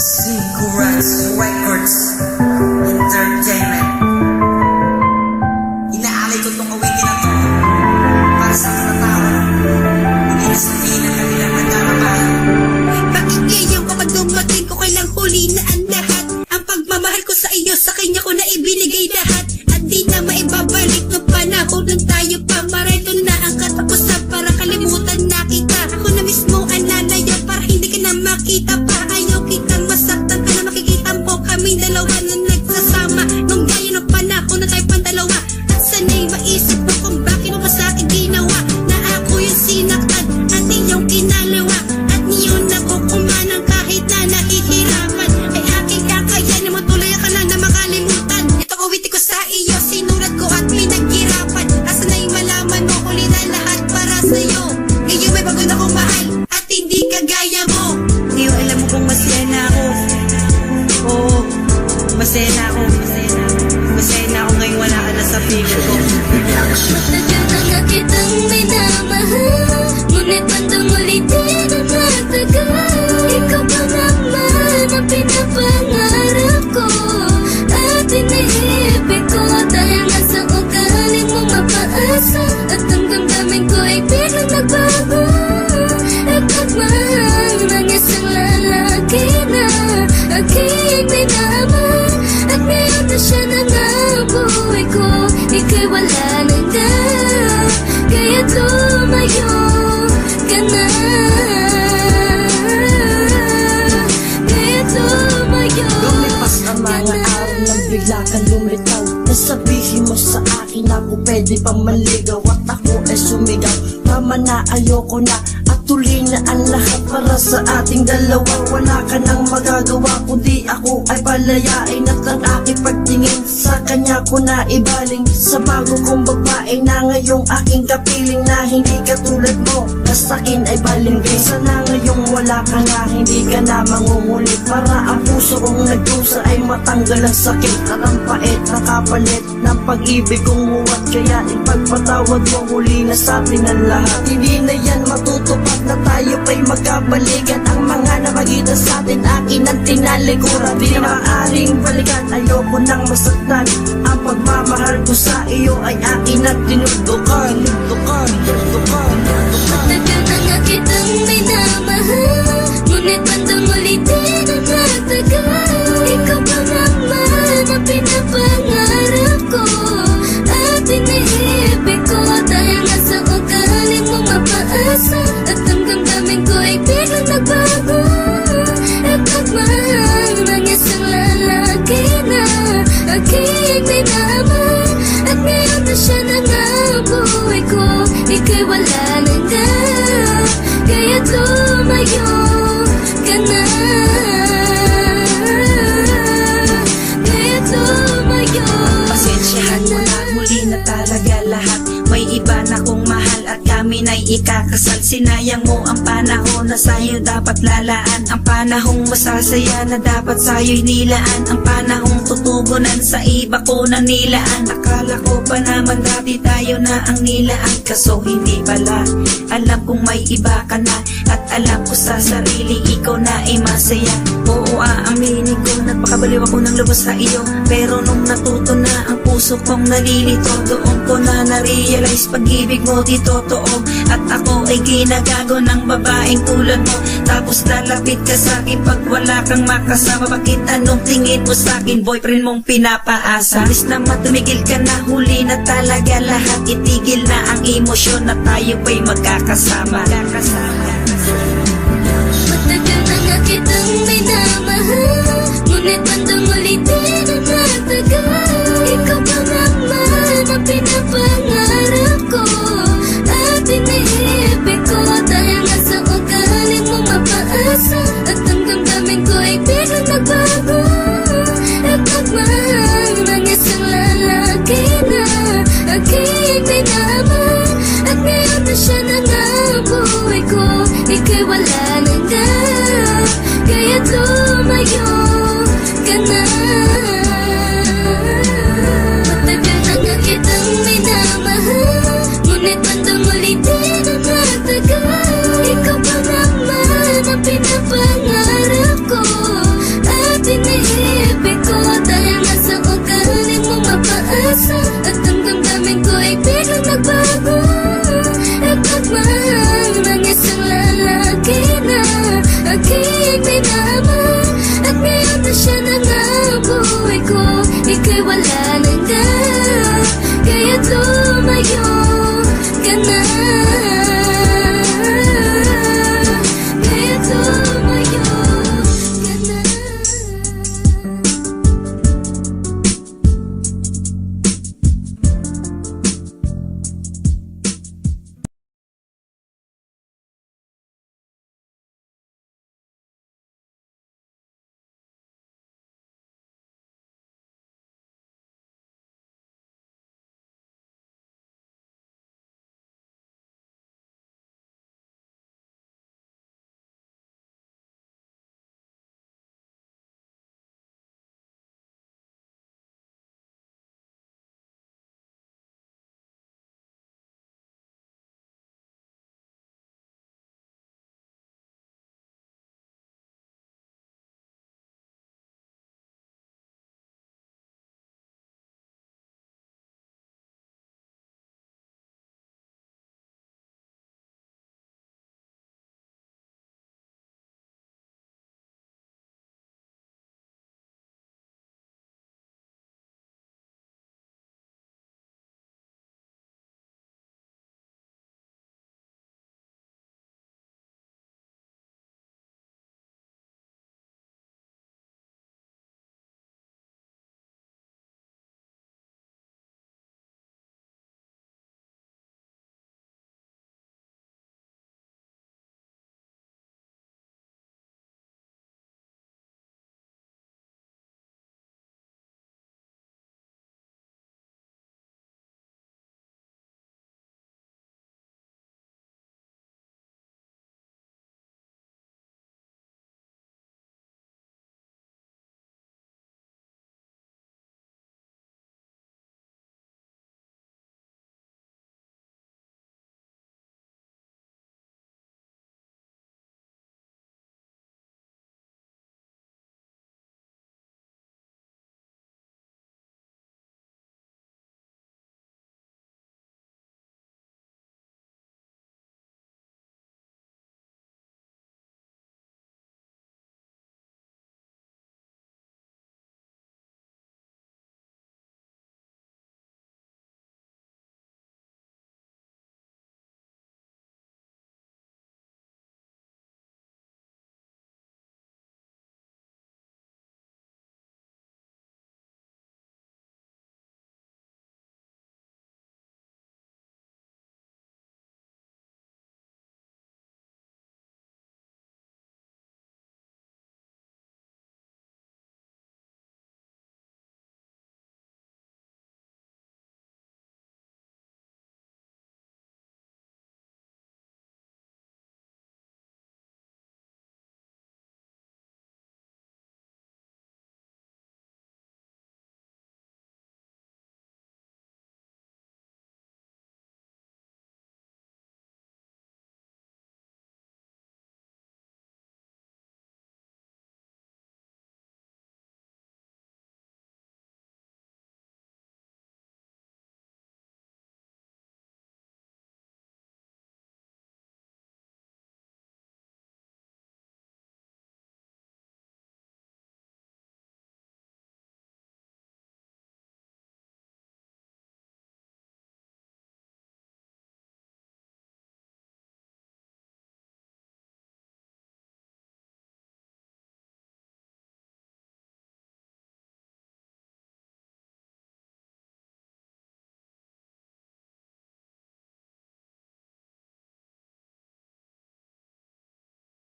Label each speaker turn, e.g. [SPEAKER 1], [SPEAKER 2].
[SPEAKER 1] Sigurats Records Entertainment
[SPEAKER 2] pwede pa manligaw At ako ay sumigaw. Tama na ayoko na. At tuloy na ang lahat para sa ating dalawa ako ay aking pagtingin sa kanya ko na ibaling. Sa bago kong babae na ngayong aking kapiling Na hindi katulad mo. Na sa akin ay balimbing Sana ngayong wala ka na. Hindi ka na mangungulit. Para ang puso kong nagdusa ay matanggal ang sakit. At ang pait na kapalit ng pag-ibig kong huwat Kaya ipagpatawad mo huli na sa atin ang lahat. Hindi na yan matutupad na tayo pa'y magkabalikan. Ang mga namagitan sa atin akin ang tinalikuran. Di na maaaring balikan ayoko nang masaktan. Ang pagmamahal ko sa iyo ay akin at tinutukan
[SPEAKER 3] ikakasal Sinayang mo ang panahon na sa'yo dapat lalaan. Ang panahong masasaya na dapat sa'yo'y nilaan. Ang panahong tutugunan sa iba ko na nilaan. Akala ko pa naman dati tayo na ang nilaan. Kaso hindi pala. Alam kong may iba ka na. At alam ko sa sarili ikaw na ay masaya. Oo aaminin ko Nagpakabaliw ako ng lubos sa iyo. Pero nung natuto na puso kong nalilito Doon ko na na-realize pag-ibig mo di totoo. At ako ay ginagago ng babaeng tulad mo. Tapos lalapit ka sa akin pag wala kang makasama. Bakit anong tingin mo sa akin boyfriend mong pinapaasa? Alis na matumigil ka na huli na talaga lahat. Itigil na ang emosyon na tayo ba'y magkakasama. Magkakasama.
[SPEAKER 4] Matagal na nga kitang minamahal. Ngunit bandang ulitin di ko wala na